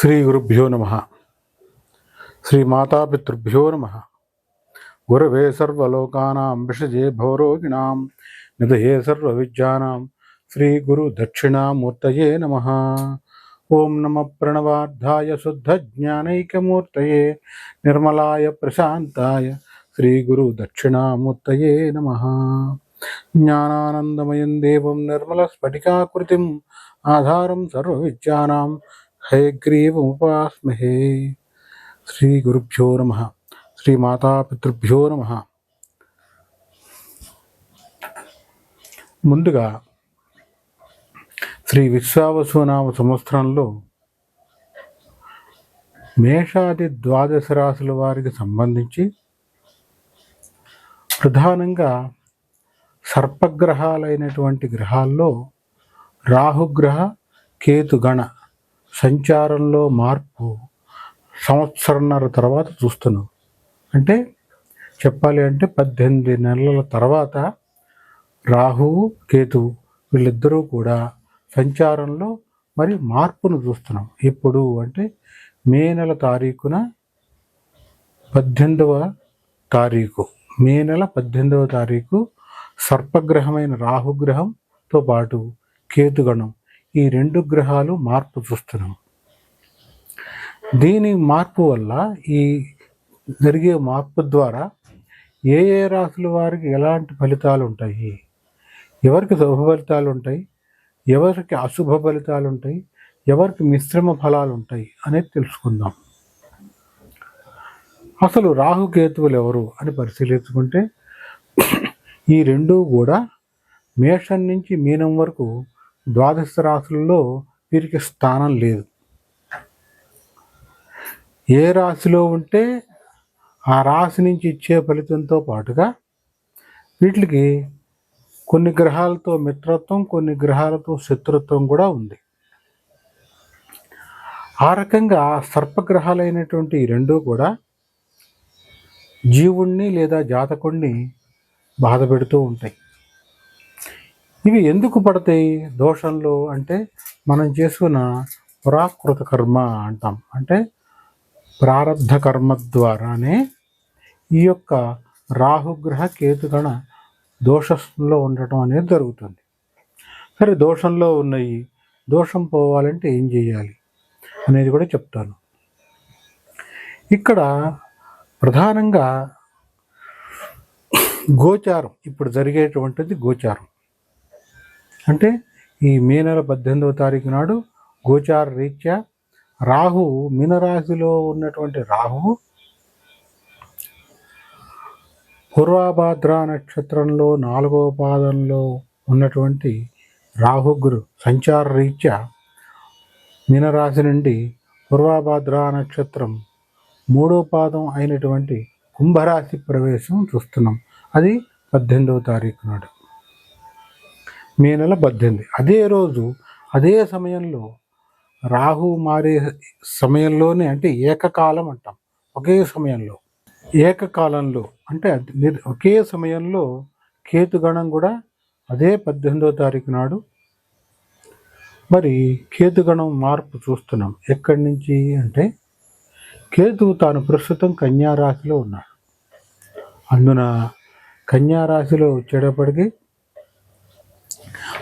శ్రీ గురుభ్యో నమ శ్రీ మాతాపితృభ్యో నమ గురవే సర్వలోకానాం విషజే భవరోగిణాం నిధయే సర్వవిద్యానాం శ్రీ గురు దక్షిణామూర్తయే నమ ఓం నమ ప్రణవార్థాయ శుద్ధజ్ఞానైకమూర్తయే నిర్మలాయ ప్రశాంతాయ శ్రీ గురు దక్షిణామూర్తయే నమ జ్ఞానానందమయం దేవం నిర్మలస్ఫటికాకృతిం ఆధారం సర్వవిద్యానాం హయగ్రీవముపాస్మహే శ్రీ గురుభ్యో నమ. శ్రీ మాతాపితృభ్యో నమ. ముందుగా శ్రీ విశ్వావసునామ సంవత్సరంలో మేషాది ద్వాదశ రాశుల వారికి సంబంధించి ప్రధానంగా సర్పగ్రహాలైనటువంటి గ్రహాల్లో రాహుగ్రహ కేతుగణ సంచారంలో మార్పు సంవత్సరంన్నర తర్వాత చూస్తున్నాం. అంటే చెప్పాలి అంటే పద్దెనిమిది నెలల తర్వాత రాహువు కేతువు వీళ్ళిద్దరూ కూడా సంచారంలో మరి మార్పును చూస్తున్నాం. ఎప్పుడు అంటే మే నెల తారీఖున పద్దెనిమిదవ తారీఖు. మే నెల పద్దెనిమిదవ తారీఖు సర్పగ్రహమైన రాహుగ్రహంతో పాటు కేతుగణం ఈ రెండు గ్రహాలు మార్పు చూస్తున్నాం. దీని మార్పు వల్ల ఈ జరిగే మార్పు ద్వారా ఏ ఏ రాశుల వారికి ఎలాంటి ఫలితాలు ఉంటాయి? ఎవరికి శుభ ఫలితాలు ఉంటాయి? ఎవరికి అశుభ ఫలితాలు ఉంటాయి? ఎవరికి మిశ్రమ ఫలాలు ఉంటాయి అనేది తెలుసుకుందాం. అసలు రాహుకేతువులు ఎవరు అని పరిశీలించుకుంటే ఈ రెండు కూడా మేషం నుంచి మీనం వరకు ద్వాదశ రాశులలో వీరికి స్థానం లేదు. ఏ రాశిలో ఉంటే ఆ రాశి నుంచి ఇచ్చే ఫలితంతో పాటుగా వీటికి కొన్ని గ్రహాలతో మిత్రత్వం కొన్ని గ్రహాలతో శత్రుత్వం కూడా ఉంది. ఆ రకంగా సర్పగ్రహాలైనటువంటి ఈ రెండూ కూడా జీవుణ్ణి లేదా జాతకుణ్ణి బాధ పెడుతూ ఉంటాయి. ఇవి ఎందుకు పడతాయి? దోషంలో అంటే మనం చేసుకున్న పురాకృత కర్మ అంటాం. అంటే ప్రారంధ కర్మ ద్వారానే ఈ యొక్క రాహుగ్రహ కేతుగణ దోషంలో ఉండటం అనేది జరుగుతుంది. సరే దోషంలో ఉన్నాయి. దోషం పోవాలంటే ఏం చేయాలి అనేది కూడా చెప్తాను. ఇక్కడ ప్రధానంగా గోచారం ఇప్పుడు జరిగేటువంటిది గోచారం. అంటే ఈ మే నెల పద్దెనిమిదవ తారీఖు నాడు గోచార రీత్యా రాహు మీనరాశిలో ఉన్నటువంటి రాహు పూర్వాభాద్ర నక్షత్రంలో నాలుగవ పాదంలో ఉన్నటువంటి రాహుగురు సంచార రీత్యా మీనరాశి నుండి పూర్వాభాద్ర నక్షత్రం మూడో పాదం అయినటువంటి కుంభరాశి ప్రవేశం చూస్తున్నాం. అది పద్దెనిమిదవ తారీఖు నాడు. మే నెల పద్దెనిమిది. అదే రోజు అదే సమయంలో రాహు మారే సమయంలోనే అంటే ఏకకాలం అంటాం. ఒకే సమయంలో. ఏకకాలంలో అంటే ఒకే సమయంలో కేతుగణం కూడా అదే పద్దెనిమిదో తారీఖు నాడు మరి కేతుగణం మార్పు చూస్తున్నాం. ఎక్కడి నుంచి అంటే కేతువు తాను ప్రస్తుతం కన్యారాశిలో ఉన్నాడు. అందున కన్యా రాశిలో వచ్చేటప్పటికి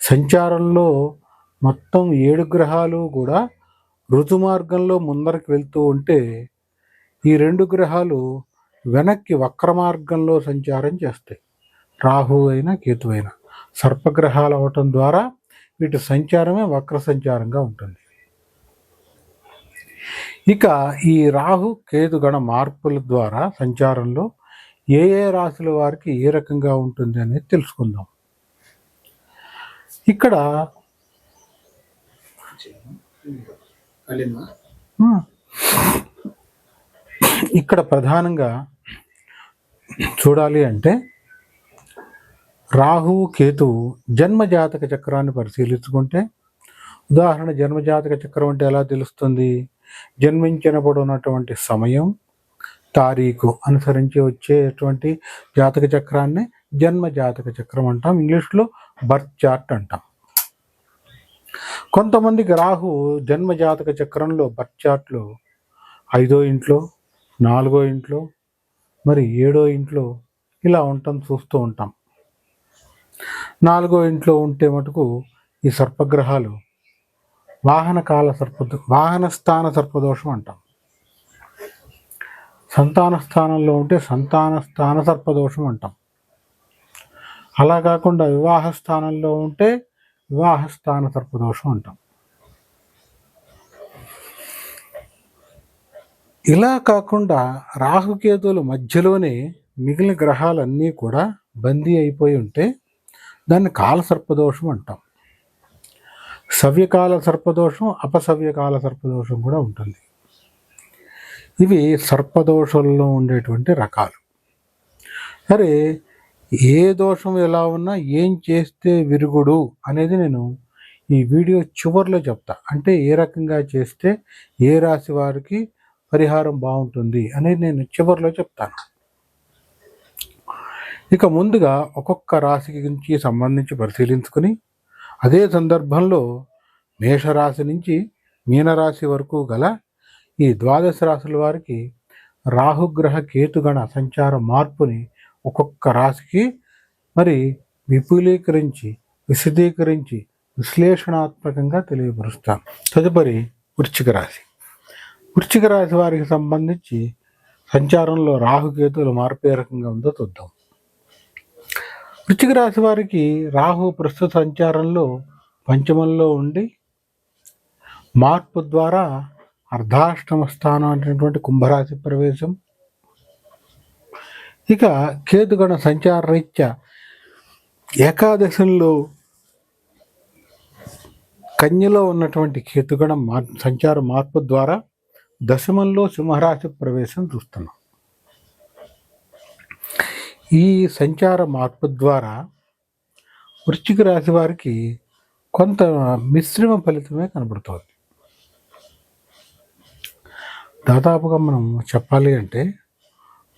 సంచారంలో మొత్తం ఏడు గ్రహాలు కూడా ఋతు మార్గంలో ముందరికి వెళ్తూ ఉంటే ఈ రెండు గ్రహాలు వెనక్కి వక్ర మార్గంలో సంచారం చేస్తాయి. రాహు అయినా కేతు అయినా. సర్పగ్రహాలు అవటం ద్వారా వీటి సంచారమే వక్ర సంచారంగా ఉంటుంది. ఇక ఈ రాహు కేతు గణ మార్పుల ద్వారా సంచారంలో ఏ ఏ రాశుల వారికి ఏ రకంగా ఉంటుంది అనేది తెలుసుకుందాం. ఇక్కడ ఇక్కడ ప్రధానంగా చూడాలి అంటే రాహువు కేతువు జన్మజాతక చక్రాన్ని పరిశీలించుకుంటే ఉదాహరణ జన్మజాతక చక్రం అంటే ఎలా తెలుస్తుంది? జన్మించినప్పుడు ఉన్నటువంటి సమయం తారీఖు అనుసరించి వచ్చేటువంటి జాతక చక్రాన్ని జన్మ జాతక చక్రం అంటాం. ఇంగ్లీష్లో బర్త్ చార్ట్ అంటాం. కొంతమందికి రాహు జన్మ జాతక చక్రంలో బర్త్ చార్ట్లో ఐదో ఇంట్లో నాలుగో ఇంట్లో మరి ఏడో ఇంట్లో ఇలా ఉంటాం చూస్తూ ఉంటాం. నాలుగో ఇంట్లో ఉంటే మటుకు ఈ సర్పగ్రహాలు వాహన కాల సర్ప వాహన స్థాన సర్పదోషం అంటాం. సంతాన స్థానంలో ఉంటే సంతాన స్థాన సర్పదోషం అంటాం. అలా కాకుండా వివాహ స్థానంలో ఉంటే వివాహ స్థాన సర్పదోషం అంటాం. ఇలా కాకుండా రాహుకేతువుల మధ్యలోనే మిగిలిన గ్రహాలన్నీ కూడా బందీ అయిపోయి ఉంటే దాన్ని కాల సర్పదోషం అంటాం. సవ్యకాల సర్పదోషం అపసవ్యకాల సర్పదోషం కూడా ఉంటుంది. ఇవి సర్పదోషంలో ఉండేటువంటి రకాలు. సరే ఏ దోషం ఎలా ఉన్నా ఏం చేస్తే విరుగుడు అనేది నేను ఈ వీడియో చివరిలో చెప్తా. అంటే ఏ రకంగా చేస్తే ఏ రాశి వారికి పరిహారం బాగుంటుంది అనేది నేను చివరిలో చెప్తాను. ఇక ముందుగా ఒక్కొక్క రాశికి గురించి సంబంధించి పరిశీలించుకుని అదే సందర్భంలో మేషరాశి నుంచి మీనరాశి వరకు గల ఈ ద్వాదశ రాశుల వారికి రాహుగ్రహ కేతుగణ సంచార మార్పుని ఒక్కొక్క రాశికి మరి విపులీకరించి విశదీకరించి విశ్లేషణాత్మకంగా తెలియపరుస్తాం. తదుపరి వృశ్చిక రాశి. వృశ్చిక రాశి వారికి సంబంధించి సంచారంలో రాహుకేతులు మార్పే రకంగా ఉందో చూద్దాం. వృశ్చిక రాశి వారికి రాహు ప్రస్తుత సంచారంలో పంచమంలో ఉండి మార్పు ద్వారా అర్ధాష్టమ స్థానం అనేటువంటి కుంభరాశి ప్రవేశం ఇక కేతుగణ సంచార రీత్యా ఏకాదశంలో కన్యలో ఉన్నటువంటి కేతుగణం మార్ సంచార మార్పు ద్వారా దశమంలో సింహరాశి ప్రవేశం చూస్తున్నాం. ఈ సంచార మార్పు ద్వారా వృశ్చిక రాశి వారికి కొంత మిశ్రమ ఫలితమే కనబడుతోంది. దాదాపుగా మనం చెప్పాలి అంటే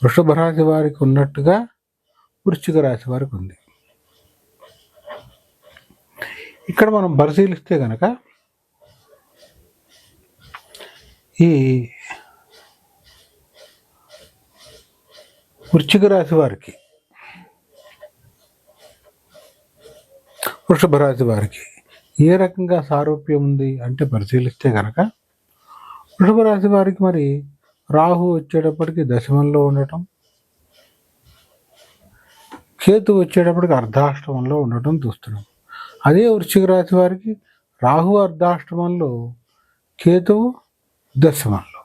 వృషభ రాశి వారికి ఉన్నట్టుగా వృశ్చిక రాశి వారికి ఉంది. ఇక్కడ మనం పరిశీలిస్తే కనుక ఈ వృశ్చిక రాశి వారికి వృషభ రాశి వారికి ఏ రకంగా సారూప్యం ఉంది అంటే పరిశీలిస్తే కనుక వృషభ రాశి వారికి మరి రాహు వచ్చేటప్పటికి దశమంలో ఉండటం కేతు వచ్చేటప్పటికి అర్ధాష్టమంలో ఉండటం చూస్తున్నాం. అదే వృశ్చిక రాశి వారికి రాహు అర్ధాష్టమంలో కేతువు దశమంలో.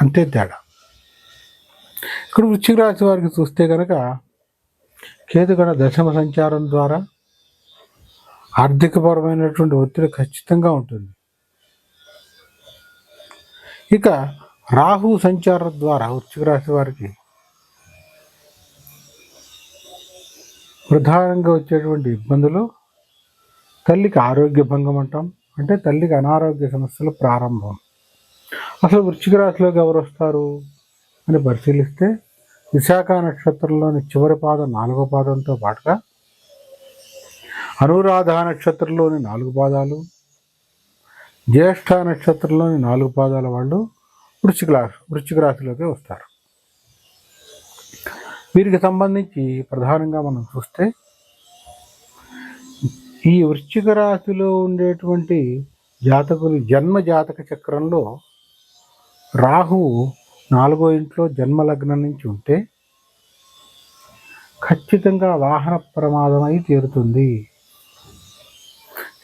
అంతే తేడా. ఇక్కడ వృశ్చిక రాశి వారికి చూస్తే కనుక కేతు కేతుగణ దశమ సంచారం ద్వారా ఆర్థికపరమైనటువంటి ఒత్తిడి ఖచ్చితంగా ఉంటుంది. ఇక రాహు సంచారం ద్వారా వృశ్చిక రాశి వారికి ప్రధానంగా వచ్చేటువంటి ఇబ్బందులు తల్లికి ఆరోగ్య భంగం అంటాం అంటే తల్లికి అనారోగ్య సమస్యలు ప్రారంభం. అసలు వృశ్చిక రాశిలోకి ఎవరు వస్తారు అని పరిశీలిస్తే విశాఖ నక్షత్రంలోని చివరి పాదం నాలుగో పాదంతో పాటుగా అనురాధ నక్షత్రంలోని నాలుగు పాదాలు జ్యేష్ఠ నక్షత్రంలోని నాలుగు పాదాల వాళ్ళు వృశ్చిక రాశి వృశ్చిక రాశిలోకి వస్తారు. వీరికి సంబంధించి ప్రధానంగా మనం చూస్తే ఈ వృశ్చిక రాశిలో ఉండేటువంటి జాతకులు జన్మ జాతక చక్రంలో రాహువు నాలుగో ఇంట్లో జన్మ లగ్నం నుంచి ఉంటే ఖచ్చితంగా వాహన ప్రమాదం అయి తీరుతుంది.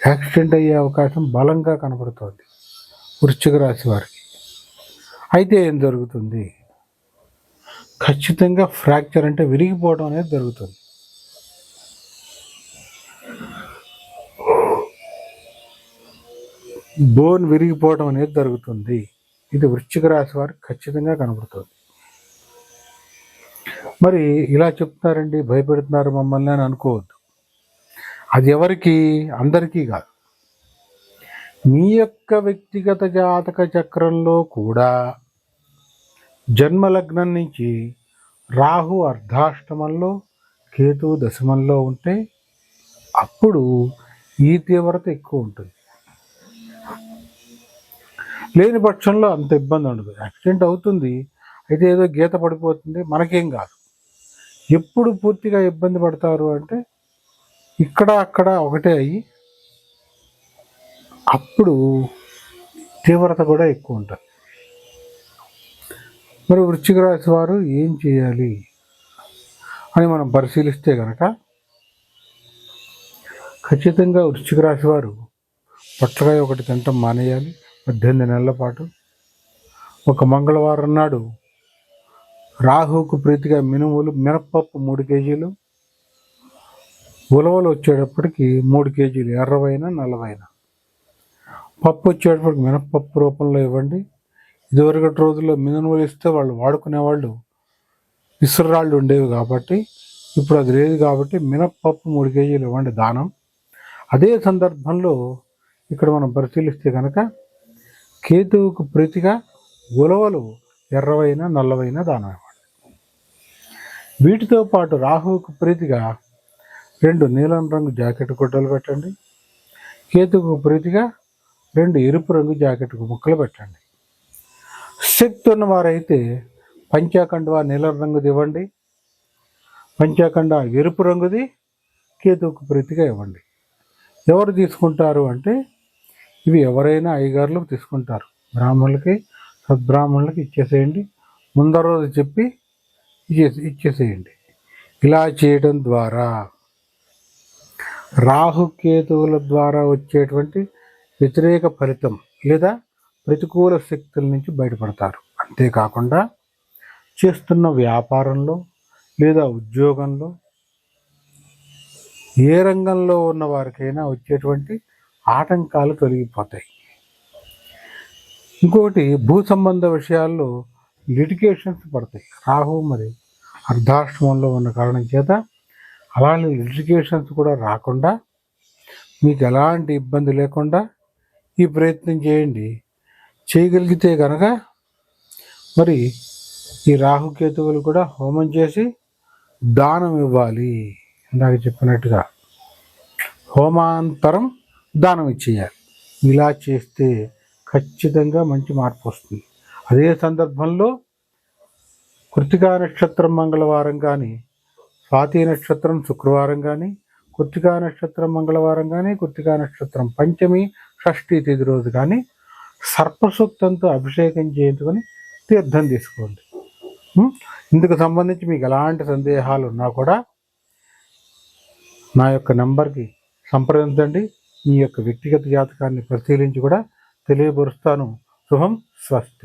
యాక్సిడెంట్ అయ్యే అవకాశం బలంగా కనబడుతోంది వృశ్చిక రాశి వారికి. అయితే ఏం జరుగుతుంది? ఖచ్చితంగా ఫ్రాక్చర్ అంటే విరిగిపోవడం అనేది జరుగుతుంది. బోన్ విరిగిపోవడం అనేది జరుగుతుంది. ఇది వృశ్చిక రాశి వారికి ఖచ్చితంగా కనబడుతుంది. మరి ఇలా చెప్తున్నారండి భయపెడుతున్నారు మమ్మల్ని అని అనుకోవద్దు. అది ఎవరికి? అందరికీ కాదు. మీ యొక్క వ్యక్తిగత జాతక చక్రంలో కూడా జన్మలగ్నం నుంచి రాహు అర్ధాష్టమంలో కేతు దశమంలో ఉంటే అప్పుడు ఈ తీవ్రత ఎక్కువ ఉంటుంది. లేని పక్షంలో అంత ఇబ్బంది ఉండదు. యాక్సిడెంట్ అవుతుంది. అయితే ఏదో గీత పడిపోతుంది. మనకేం కాదు. ఎప్పుడు పూర్తిగా ఇబ్బంది పడతారు అంటే ఇక్కడ అక్కడ ఒకటే అయ్యి అప్పుడు తీవ్రత కూడా ఎక్కువ ఉంటుంది. మరి వృశ్చిక రాశి వారు ఏం చేయాలి అని మనం పరిశీలిస్తే కనుక ఖచ్చితంగా వృశ్చిక రాశి వారు పొట్లకాయ ఒకటి తినటం మానేయాలి. పద్దెనిమిది నెలల పాటు. ఒక మంగళవారం నాడు రాహుకు ప్రీతిగా మినుములు మినపప్పు మూడు కేజీలు ఉలవలు వచ్చేటప్పటికి మూడు కేజీలు ఎర్రవైన నల్లవైన. పప్పు వచ్చేటప్పటికి మినపప్పు రూపంలో ఇవ్వండి. ఇదివరకటి రోజుల్లో మినుములు ఇస్తే వాళ్ళు వాడుకునేవాళ్ళు ఇసురాళ్ళు ఉండేవి కాబట్టి ఇప్పుడు అది లేదు కాబట్టి మినపప్పు మూడు కేజీలు ఇవ్వండి దానం. అదే సందర్భంలో ఇక్కడ మనం పరిశీలిస్తే కనుక కేతువుకు ప్రీతిగా ఉలవలు ఎర్రవైన నల్లవైన దానం ఇవ్వండి. వీటితో పాటు రాహువుకు ప్రీతిగా రెండు నీలం రంగు జాకెట్ గుడ్డలు పెట్టండి. కేతువుకు ప్రీతిగా రెండు ఎరుపు రంగు జాకెట్కు ముక్కలు పెట్టండి. శక్తి ఉన్నవారైతే పంచాఖండ నీలం రంగుది ఇవ్వండి. పంచాఖండ ఎరుపు రంగుది కేతుకు ప్రీతిగా ఇవ్వండి. ఎవరు తీసుకుంటారు అంటే ఇవి ఎవరైనా అయ్యగారులు తీసుకుంటారు. బ్రాహ్మణులకి సద్బ్రాహ్మణులకి ఇచ్చేసేయండి. ముందర రోజు చెప్పి ఇచ్చేసి ఇచ్చేసేయండి. ఇలా చేయడం ద్వారా రాహుకేతువుల ద్వారా వచ్చేటువంటి వ్యతిరేక ఫలితం లేదా ప్రతికూల శక్తుల నుంచి బయటపడతారు. అంతేకాకుండా చేస్తున్న వ్యాపారంలో లేదా ఉద్యోగంలో ఏ రంగంలో ఉన్న వారికైనా వచ్చేటువంటి ఆటంకాలు తొలగిపోతాయి. ఇంకొకటి భూ సంబంధ విషయాల్లో లిటికేషన్స్ పడతాయి. రాహు మరి అర్ధాశ్రమంలో ఉన్న కారణం చేత అలాంటి లిటికేషన్స్ కూడా రాకుండా మీకు ఎలాంటి ఇబ్బంది లేకుండా ఈ ప్రయత్నం చేయండి. చేయగలిగితే కనుక మరి ఈ రాహుకేతువులు కూడా హోమం చేసి దానం ఇవ్వాలి ఇందాక చెప్పినట్టుగా హోమాంతరం దానం ఇచ్చేయాలి. ఇలా చేస్తే ఖచ్చితంగా మంచి మార్పు వస్తుంది. అదే సందర్భంలో కృతికా నక్షత్రం మంగళవారం కానీ స్వాతి నక్షత్రం శుక్రవారం కానీ కృతికా నక్షత్రం మంగళవారం కానీ కృతికా నక్షత్రం పంచమి షష్ఠి తిథి రోజు కానీ సర్పసూక్తంతో అభిషేకం చేయించుకొని తీర్థం తీసుకోండి. ఇందుకు సంబంధించి మీకు ఎలాంటి సందేహాలు ఉన్నా కూడా నా యొక్క నెంబర్కి సంప్రదించండి. మీ యొక్క వ్యక్తిగత జాతకాన్ని పరిశీలించి కూడా తెలియపరుస్తాను. శుభం స్వస్తి.